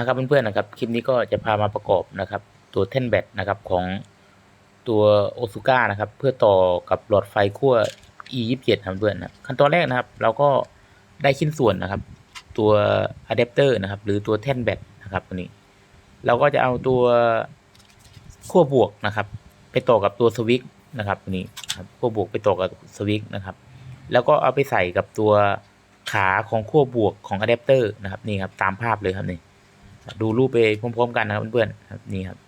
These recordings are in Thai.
นะครับเพื่อนๆนะครับคลิปนี้ก็จะพามาประกอบนะครับ ตัวแท่นแบตนะครับของตัวโอซูก้านะครับ เพื่อต่อกับหลอดไฟขั้ว e 2 7ครับเพื่อนนะขั้นตอนแรกนะครับ เราก็ได้ชิ้นส่วนนะครับ ตัวอะแดปเตอร์นะครับ หรือตัวแท่นแบตนะครับตัวนี้ เราก็จะเอาตัวขั้วบวกนะครับ ไปต่อกับตัวสวิตนะครับตัวนี้ครับขั้วบวกไปต่อกับสวิตนะครับ แล้วก็เอาไปใส่กับตัวขาของขั้วบวกของอะแดปเตอร์นะครับนี่ครับตามภาพเลยครับนี่ ดูรูปไปพร้อมๆกันนะครับเพื่อนๆครับนี่ครับ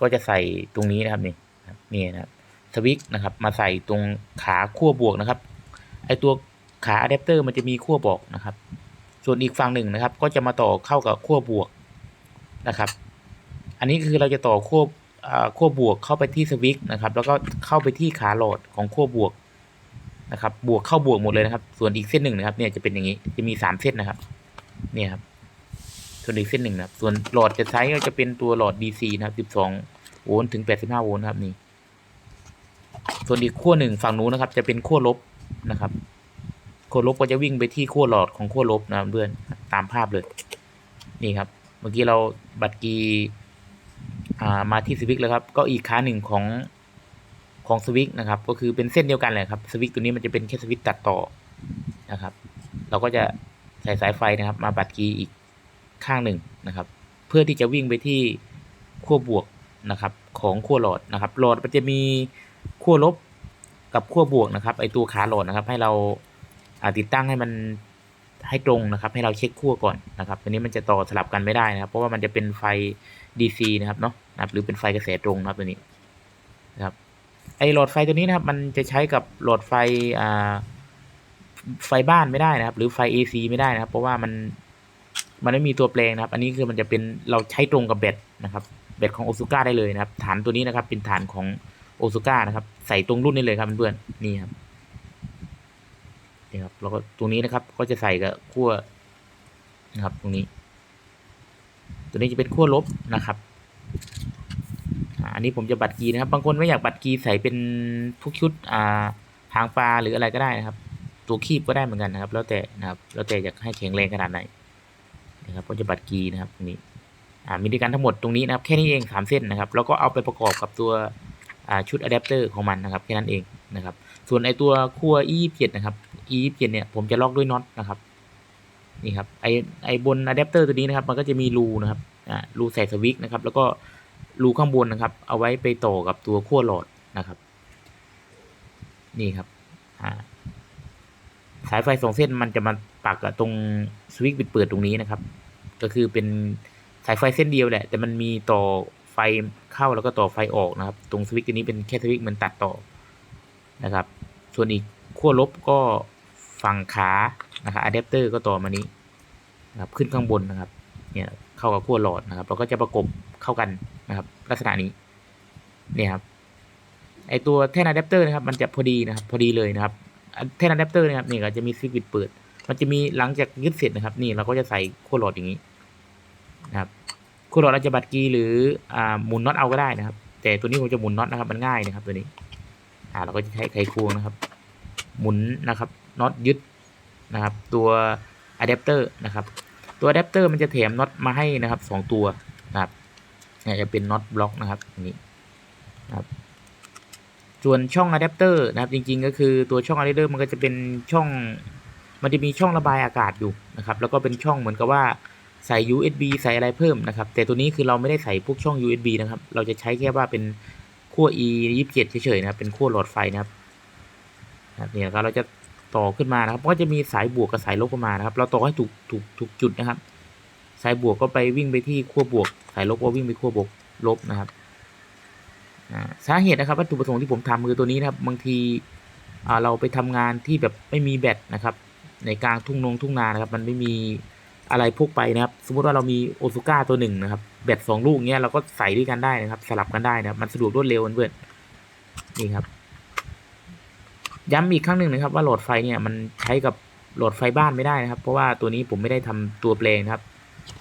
ก็จะใส่ตรงนี้นะครับนี่นี่นะครับสวิตช์นะครับ มาใส่ตรงขาขั้วบวกนะครับไอตัวขาอะแดปเตอร์มันจะมีขั้วบอกนะครับ ส่วนอีกฝั่งหนึ่งนะครับ ก็จะมาต่อเข้ากับขั้วบวกนะครับ อันนี้คือเราจะต่อขั้วขั้วบวกเข้าไปที่สวิตช์นะครับ แล้วก็เข้าไปที่ขาหลอดของขั้วบวกนะครับ บวกเข้าบวกหมดเลยนะครับ ส่วนอีกเส้นหนึ่งนะครับ เนี่ยจะเป็นอย่างนี้ จะมีสามเส้นนะครับ เนี่ยครับ ส่วนอีกเส้นหนึ่งนะครับ ส่วนหลอดจะใช้ก็จะเป็นตัวหลอด DC นะครับ 12 โวลต์ถึง 85 โวลต์ครับนี่ ส่วนอีกขั้วหนึ่งฝั่งนู้นนะครับ จะเป็นขั้วลบนะครับขั้วลบก็จะวิ่งไปที่ขั้วหลอดของขั้วลบนะเพื่อนตามภาพเลย นี่ครับ เมื่อกี้เราบัตรกีมาที่สวิตช์แล้วครับ ก็อีกขาหนึ่งของของสวิตช์นะครับ ก็คือเป็นเส้นเดียวกันเลยครับสวิตช์ตัวนี้มันจะเป็นแค่สวิตช์ตัดต่อนะครับ เราก็จะใส่สายไฟนะครับ มาบัตรกีอีก ข้างหนึ่งนะครับ เพื่อที่จะวิ่งไปที่ขั้วบวกนะครับของขั้วหลอดนะครับ หลอดมันจะมีขั้วลบกับขั้วบวกนะครับไอตัวขาหลอดนะครับ ให้เราติดตั้งให้มันให้ตรงนะครับ ให้เราเช็คขั้วก่อนนะครับตัวนี้มันจะต่อสลับกันไม่ได้นะครับ เพราะว่ามันจะเป็นไฟ DC นะครับเนาะนะครับหรือเป็นไฟกระแสตรงนะครับตัวนี้นะครับไอหลอดไฟตัวนี้นะครับ มันจะใช้กับหลอดไฟอ่าไฟบ้านไม่ได้นะครับ หรือไฟ AC ไม่ได้นะครับ เพราะว่ามัน มันไม่มีตัวแปลงนะครับ อันนี้คือมันจะเป็นเราใช้ตรงกับแบตนะครับ แบตของโอซูก้าได้เลยนะครับ ฐานตัวนี้นะครับ เป็นฐานของโอซูก้านะครับ ใส่ตรงรุ่นนี้เลยครับเพื่อนๆนี่ครับนี่ครับแล้วก็ตรงนี้นะครับ ก็จะใส่กับขั้วนะครับ ตรงนี้ ตัวนี้จะเป็นขั้วลบนะครับอันนี้ผมจะบัตรกีนะครับ บางคนไม่อยากบัตรกีใส่เป็นทุกชุดอ่าหางปลาหรืออะไรก็ได้นะครับ ตัวคีบก็ได้เหมือนกันนะครับ แล้วแต่นะครับ แล้วแต่อยากให้แข็งแรงขนาดไหน นะครับก็จะบัตรกีนะครับตรงนี้อ่ามีด้วยกันทั้งหมดตรงนี้นะครับแค่นี้เองสามเส้นนะครับแล้วก็เอาไปประกอบกับตัวชุดอะแดปเตอร์ของมันนะครับแค่นั้นเองนะครับส่วนไอตัวขั้ว e 2 7 นะครับ e 2 7 เนี่ยผมจะล็อกด้วยน็อตนะครับนี่ครับไอไอบนอะแดปเตอร์ตัวนี้นะครับมันก็จะมีรูนะครับอ่ารูใส่สวิตช์นะครับแล้วก็รูข้างบนนะครับ เอาไว้ไปต่อกับตัวขั้วหลอดนะครับ นี่ครับสายไฟสองเส้นมันจะมา ปักตรงสวิตช์ปิดเปิดตรงนี้นะครับ ก็คือเป็นสายไฟเส้นเดียวแหละ แต่มันมีต่อไฟเข้าแล้วก็ต่อไฟออกนะครับ ตรงสวิตช์ตัวนี้เป็นแค่สวิตช์มันตัดต่อนะครับ ส่วนอีกขั้วลบก็ฝั่งขานะครับอะแดปเตอร์ก็ต่อมานี้นะครับขึ้นข้างบนนะครับเนี่ยเข้ากับขั้วหลอดนะครับเราก็จะประกบเข้ากันนะครับ ลักษณะนี้เนี่ยครับไอตัวแท่นอะแดปเตอร์นะครับมันจะพอดีนะครับพอดีเลยนะครับแท่นอะแดปเตอร์นะครับนี่ก็จะมีสวิตช์ปิดเปิด มันจะมีหลังจากยึดเสร็จนะครับ นี่เราก็จะใส่ขั้วหลอดอย่างนี้นะครับขั้วหลอดเราจะบัดกีหรืออ่าหมุนน็อตเอาก็ได้นะครับ แต่ตัวนี้ผมจะหมุนน็อตนะครับ มันง่ายนะครับตัวนี้ อ่าเราก็จะใช้ไขควงนะครับ หมุนนะครับน็อตยึดนะครับ ตัวอะแดปเตอร์นะครับ ตัวอะแดปเตอร์มันจะแถมน็อตมาให้นะครับสองตัวนะครับเนี่ยจะเป็นน็อตบล็อกนะครับนี้นะครับส่วนช่องอะแดปเตอร์นะครับจริงๆ ก็คือตัวช่องอะแดปเตอร์มันก็จะเป็นช่อง มันจะมีช่องระบายอากาศอยู่นะครับ แล้วก็เป็นช่องเหมือนกับว่าใส่ USB ใส่อะไรเพิ่มนะครับ แต่ตัวนี้คือเราไม่ได้ใส่พวกช่อง USB นะครับ เราจะใช้แค่ว่าเป็นขั้ว E 27เฉยๆนะครับเป็นขั้วหลอดไฟนะครับนะครับเนี่ยครับเราจะต่อขึ้นมานะครับ ก็จะมีสายบวกกับสายลบเข้ามานะครับ เราต่อให้ถูกถูกถูกจุดนะครับ สายบวกก็ไปวิ่งไปที่ขั้วบวก สายลบก็วิ่งไปขั้วบวกลบนะครับสาเหตุนะครับวัตถุประสงค์ที่ผมทำคือตัวนี้นะครับ บางทีเราไปทำงานที่แบบไม่มีแบตนะครับ ในกลางทุ่งนงทุ่งนานะครับ มันไม่มีอะไรพกไปนะครับ สมมติว่าเรามีโอซูก้าตัวหนึ่งนะครับแบตสองลูกเนี้ยเราก็ใส่ด้วยกันได้นะครับ สลับกันได้นะครับ มันสะดวกรวดเร็วเพื่อนนี่ครับ ย้ำอีกครั้งหนึ่งนะครับ ว่าหลอดไฟเนี่ยมันใช้กับหลอดไฟบ้านไม่ได้นะครับ เพราะว่าตัวนี้ผมไม่ได้ทำตัวแปลงนะครับ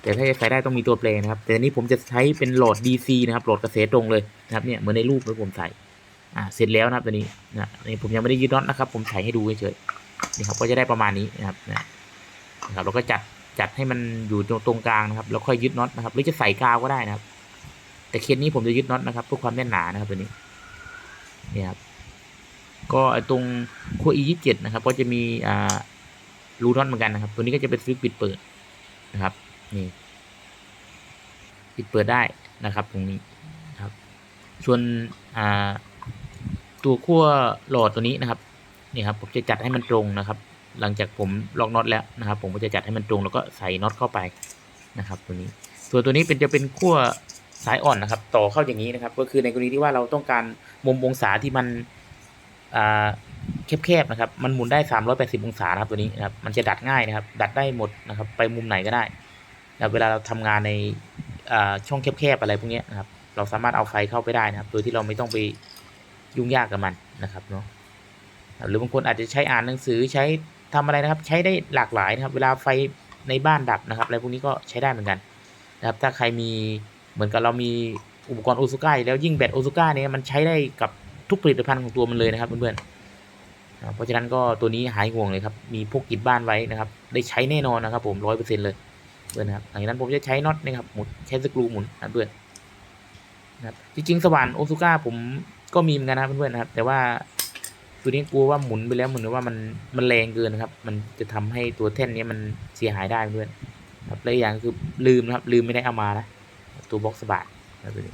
แต่ถ้าจะใช้ได้ต้องมีตัวแปลงนะครับ แต่นี้ผมจะใช้เป็นหลอด DC นะครับ หลอดกระแสตรงเลยนะครับเนี่ยเหมือนในรูปที่ผมใส่อ่าเสร็จแล้วนะครับตัวนี้นะนี่ผมยังไม่ได้ยึดน็อตนะครับ ผมใส่ให้ดูเฉยๆ นี่ครับก็จะได้ประมาณนี้นะครับนะครับเราก็จัดจัดให้มันอยู่ตรงกลางนะครับแล้วค่อยยึดน็อตนะครับ หรือจะใส่กาวก็ได้นะครับ แต่เคสนี้ผมจะยึดน็อตนะครับเพื่อความแน่นหนานะครับตัวนี้นี่ครับก็ตรงขั้ว e ยี่สิบเจ็ดนะครับ ก็จะมีอ่ารูน็อตเหมือนกันนะครับ ตัวนี้ก็จะเป็นสวิตช์ปิดเปิดนะครับนี่ปิดเปิดได้นะครับ ตรงนี้นครับ ส่วนอ่าตัวขั้วหลอดตัวนี้นะครับ นี่ครับผมจะจัดให้มันตรงนะครับ หลังจากผมล็อกน็อตแล้วนะครับ ผมก็จะจัดให้มันตรงแล้วก็ใส่น็อตเข้าไปนะครับตัวนี้ส่วนตัวนี้เป็นจะเป็นขั้วสายอ่อนนะครับ ต่อเข้าอย่างนี้นะครับ ก็คือในกรณีที่ว่าเราต้องการมุมองศาที่มันแคบๆนะครับ มันหมุนได้ 380 องศานะครับตัวนี้นะครับ มันจะดัดง่ายนะครับ ดัดได้หมดนะครับ ไปมุมไหนก็ได้นะเวลาเราทำงานในช่องแคบๆอะไรพวกนี้นะครับ เราสามารถเอาไฟเข้าไปได้นะครับ โดยที่เราไม่ต้องไปยุ่งยากกับมันนะครับเนาะ หรือบางคนอาจจะใช้อ่านหนังสือใช้ทำอะไรนะครับ ใช้ได้หลากหลายนะครับ เวลาไฟในบ้านดับนะครับอะไรพวกนี้ก็ใช้ได้เหมือนกันนะครับ ถ้าใครมีเหมือนกับเรามีอุปกรณ์โอซูก้าแล้วยิ่งแบตโอซูก้าเนี่ยมันใช้ได้กับทุกผลิตภัณฑ์ของตัวมันเลยนะครับเพื่อนๆเพราะฉะนั้นก็ตัวนี้หายห่วงเลยครับ มีพวกติดบ้านไว้นะครับ ได้ใช้แน่นอนนะครับ ผมร้อยเปอร์เซ็นต์เลยเพื่อนนะครับหลังจากนั้นผมจะใช้น็อตนะครับหมุนใช้สกรูหมุนนะเพื่อนนะครับจริงๆสว่านโอซูก้าผมก็มีเหมือนกันนะเพื่อนๆนะครับ แต่ว่า ตัวนี้กลัวว่าหมุนไปแล้วเหมือนว่ามันมันแรงเกินนะครับ มันจะทำให้ตัวแท่นนี้มันเสียหายได้เพื่อนครับและอีกอย่างคือลืมนะครับ ลืมไม่ได้เอามานะตัวบ็อกซ์บาร์นะตัวนี้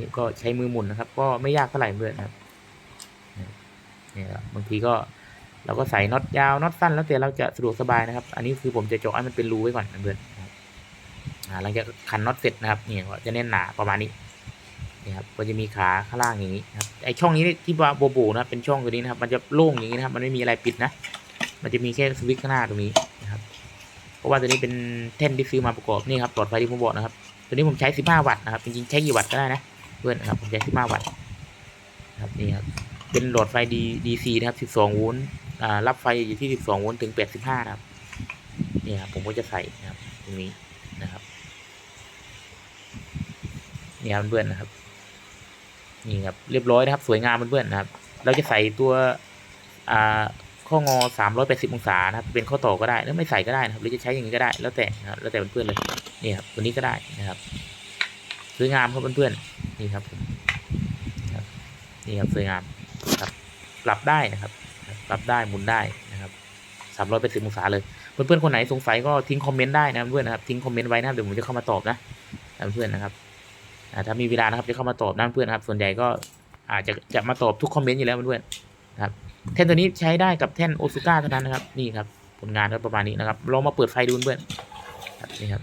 นี่ก็ใช้มือหมุนนะครับ ก็ไม่ยากเท่าไหร่เพื่อนครับเนี่ยครับบางทีก็เราก็ใส่น็อตยาวน็อตสั้นแล้วแต่เราจะสะดวกสบายนะครับ อันนี้คือผมจะเจาะให้มันเป็นรูไว้ก่อนนะเพื่อนครับหลังจากขันน็อตเสร็จนะครับนี่ก็จะแน่นหนาประมาณนี้ นะครับก็จะมีขาข้างล่างอย่างนี้ครับไอช่องนี้ที่ว่าโบโบนะเป็นช่องตัวนี้นะครับมันจะโล่งอย่างนี้นะครับมันไม่มีอะไรปิดนะ มันจะมีแค่สวิตช์ข้างหน้าตรงนี้นะครับเพราะว่าตัวนี้เป็นแท่นที่ซื้อมาประกอบนี่ครับหลอดไฟที่ผมบอกนะครับ ตัวนี้ผมใช้ 15 วัตต์นะครับจริงๆใช้กี่วัตต์ก็ได้นะเพื่อนนะครับผมใช้ 15 วัตต์นะครับนี่ครับเป็นหลอดไฟ D DC นะครับ 12 โวลต์อ่ารับไฟอยู่ที่ 12 โวลต์ถึง 85 นะครับนี่ครับผมก็จะใส่นะครับตรงนี้นะครับนี่ครับเพื่อนนะครับ นี่ครับเรียบร้อยนะครับ สวยงามเพื่อนๆนะครับ เราจะใส่ตัวอ่าข้องอ 380 องศานะครับ เป็นข้อต่อก็ได้แล้วไม่ใส่ก็ได้นะครับ หรือจะใช้อย่างนี้ก็ได้ แล้วแต่นะครับแล้วแต่เพื่อนๆเลย นี่ครับ ตัวนี้ก็ได้นะครับ สวยงามครับเพื่อนๆ นี่ครับผมนี่ครับสวยงามครับปรับได้นะครับ ปรับได้หมุนได้นะครับสามร้อยเป็นสิบองศาเลย เพื่อนๆ คนไหนสงสัยก็ทิ้งคอมเมนต์ได้นะเพื่อนนะครับ ทิ้งคอมเมนต์ไว้นะครับ เดี๋ยวผมจะเข้ามาตอบนะเพื่อนนะครับ ถ้ามีเวลานะครับจะเข้ามาตอบนะเพื่อนครับ ส่วนใหญ่ก็อาจจะจะมาตอบทุกคอมเมนต์อยู่แล้วเพื่อนนะครับแท่นตัวนี้ใช้ได้กับแท่นโอซูก้าเท่านั้นนะครับนี่ครับผลงานก็ประมาณนี้นะครับลองมาเปิดไฟดูเพื่อนนี่ครับ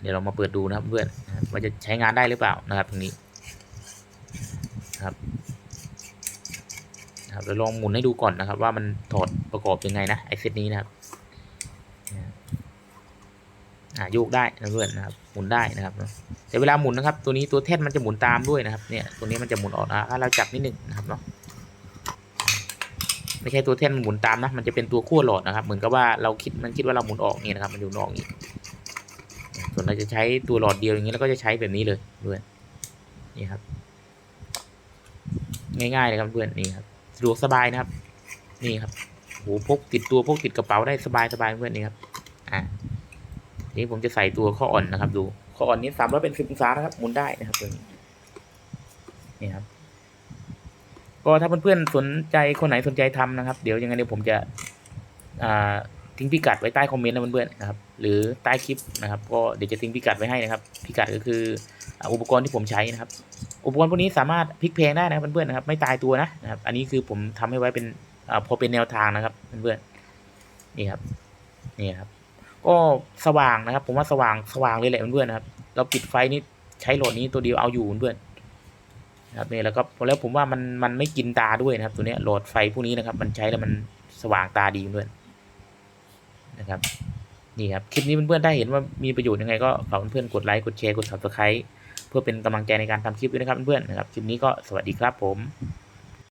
เดี๋ยวเรามาเปิดดูนะครับเพื่อนว่าจะใช้งานได้หรือเปล่านะครับตรงนี้ครับครับเราลองหมุนให้ดูก่อนนะครับ ว่ามันถอดประกอบยังไงนะไอเซตนี้นะครับ อ่าโยกได้นะเพื่อนนะครับหมุนได้นะครับแต่เวลาหมุนนะครับ ตัวนี้ตัวแท่นมันจะหมุนตามด้วยนะครับเนี่ยตัวนี้มันจะหมุนออกนะถ้าเราจับนิดนึงนะครับเนาะไม่ใช่ตัวแท่นมันหมุนตามนะมันจะเป็นตัวขั้วหลอดนะครับ เหมือนกับว่าเราคิดมันคิดว่าเราหมุนออกนี่นะครับ มันอยู่นอกนี่ส่วนเราจะใช้ตัวหลอดเดียวอย่างนี้แล้วก็จะใช้แบบนี้เลยเพื่อนนี่ครับ ง่ายๆเลยครับเพื่อนนี่ครับสะดวกสบายนะครับ นี่ครับโหพกติดตัวพกติดกระเป๋าได้สบายสบายเพื่อนนี่ครับอ่า นี้ผมจะใส่ตัวข้ออ่อนนะครับ ดูข้ออ่อนนี้สามร้อยเป็นสิบองศานะครับหมุนได้นะครับตัวนี้นี่ครับ ก็ถ้าเพื่อนๆสนใจคนไหนสนใจทำนะครับ เดี๋ยวยังไงเดี๋ยวผมจะอ่าทิ้งพิกัดไว้ใต้คอมเมนต์นะเพื่อนๆนะครับหรือใต้คลิปนะครับ ก็เดี๋ยวจะทิ้งพิกัดไว้ให้นะครับ พิกัดก็คืออุปกรณ์ที่ผมใช้นะครับ อุปกรณ์พวกนี้สามารถพลิกเพลงได้นะครับเพื่อนๆนะครับ ไม่ตายตัวนะนะครับ อันนี้คือผมทำให้ไว้เป็นอ่าพอเป็นแนวทางนะครับเพื่อนๆนี่ครับนี่ครับ ก็สว่างนะครับ ผมว่าสว่างสว่างเลยแหละเพื่อนๆนะครับ เราปิดไฟนี้ใช้โหลดนี้ตัวเดียวเอาอยู่เพื่อนๆนะครับนี่แล้วก็แล้วผมว่ามันมันไม่กินตาด้วยนะครับ ตัวเนี้ยโหลดไฟพวกนี้นะครับ มันใช้แล้วมันสว่างตาดีเพื่อนนะครับนี่ครับคลิปนี้เพื่อนๆถ้าเห็นว่ามีประโยชน์ยังไงก็ฝากเพื่อนๆกดไลค์กดแชร์กด subscribe เพื่อเป็นกำลังใจในการทำคลิปด้วยนะครับเพื่อนๆนะครับคลิปนี้ก็สวัสดีครับผม